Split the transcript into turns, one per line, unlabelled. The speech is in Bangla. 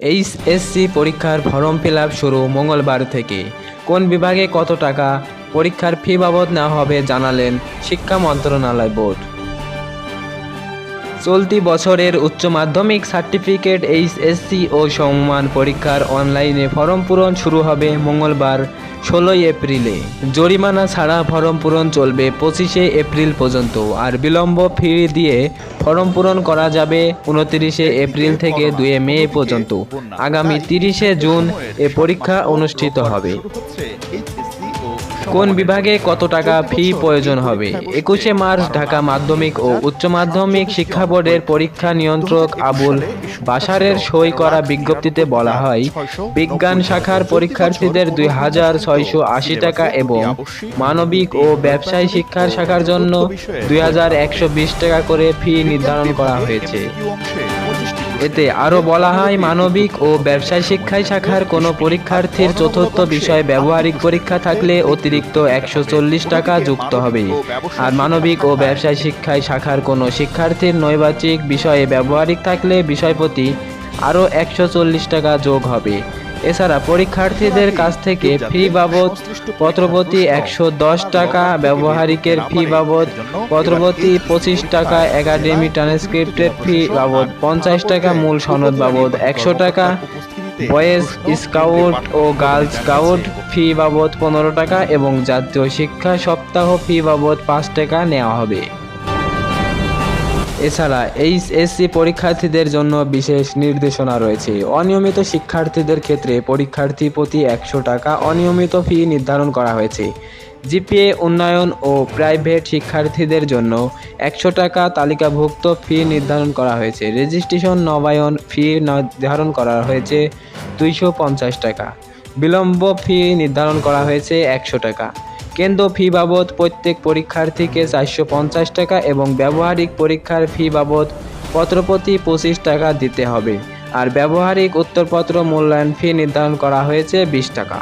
এইচএসসি পরীক্ষার ফর্ম ফিল শুরু মঙ্গলবার থেকে। কোন বিভাগে কত টাকা পরীক্ষার ফি বাবদ নেওয়া হবে জানালেন শিক্ষা মন্ত্রণালয় বোর্ড। চলতি বছরের উচ্চ মাধ্যমিক সার্টিফিকেট এইচএসসি ও সমমান পরীক্ষার অনলাইনে ফর্ম পূরণ শুরু হবে মঙ্গলবার, ষোলোই এপ্রিলে। জরিমানা ছাড়া ফর্ম পূরণ চলবে পঁচিশে এপ্রিল পর্যন্ত আর বিলম্ব ফি দিয়ে ফর্ম পূরণ করা যাবে উনতিরিশে এপ্রিল থেকে দুয়ে মে পর্যন্ত। আগামী তিরিশে জুন এ পরীক্ষা অনুষ্ঠিত হবে। কোন বিভাগে কত টাকা ফি প্রয়োজন হবে? একুশে মার্চ, ঢাকা মাধ্যমিক ও উচ্চ মাধ্যমিক শিক্ষা বোর্ডের পরীক্ষা নিয়ন্ত্রক আবুল বাশারের সই করা বিজ্ঞপ্তিতে বলা হয়, বিজ্ঞান শাখার পরীক্ষার্থীদের দুই হাজার ছয়শো আশি টাকা এবং মানবিক ও ব্যবসায় শিক্ষার শাখার জন্য দুই হাজার একশো বিশ টাকা করে ফি নির্ধারণ করা হয়েছে। এতে আরও বলা হয়, মানবিক ও ব্যবসায় শিক্ষায় শাখার কোনো পরীক্ষার্থীর চতুর্থ বিষয় ব্যবহারিক পরীক্ষা থাকলে অতিরিক্ত একশো চল্লিশ টাকা যুক্ত হবে। আর মানবিক ও ব্যবসায় শিক্ষায় শাখার কোনো শিক্ষার্থীর নৈবাচিক বিষয়ে ব্যবহারিক থাকলে বিষয়প্রতি আরও একশো চল্লিশ টাকা যোগ হবে। এছাড়া পরীক্ষার্থীদের কাছ থেকে ফি বাবদ পত্রপতি একশো দশ টাকা, ব্যবহারিকের ফি বাবদ পত্রপতি পঁচিশ টাকা, একাডেমি ট্রান্সক্রিপ্টের ফি বাবদ পঞ্চাশ টাকা, মূল সনদ বাবদ একশো টাকা বয়েজ স্কাউট ও গার্লস স্কাউট ফি বাবদ পনেরো টাকা এবং জাতীয় শিক্ষা সপ্তাহ ফি বাবদ পাঁচ টাকা নেওয়া হবে। এছাড়া এইচএসসি পরীক্ষার্থীদের জন্য বিশেষ নির্দেশনা রয়েছে। অনিয়মিত শিক্ষার্থীদের ক্ষেত্রে পরীক্ষার্থী প্রতি একশো টাকা অনিয়মিত ফি নির্ধারণ করা হয়েছে। জিপিএ উন্নয়ন ও প্রাইভেট শিক্ষার্থীদের জন্য একশো টাকা তালিকাভুক্ত ফি নির্ধারণ করা হয়েছে। রেজিস্ট্রেশন নবায়ন ফি নির্ধারণ করা হয়েছে দুইশো পঞ্চাশ টাকা। বিলম্ব ফি নির্ধারণ করা হয়েছে একশো টাকা। কেন্দ্র ফি বাবদ প্রত্যেক পরীক্ষার্থীকে চারশো পঞ্চাশ টাকা এবং ব্যবহারিক পরীক্ষার ফি বাবদ পত্রপ্রতি পঁচিশ টাকা দিতে হবে। আর ব্যবহারিক উত্তরপত্র মূল্যায়ন ফি নির্ধারণ করা হয়েছে বিশ টাকা।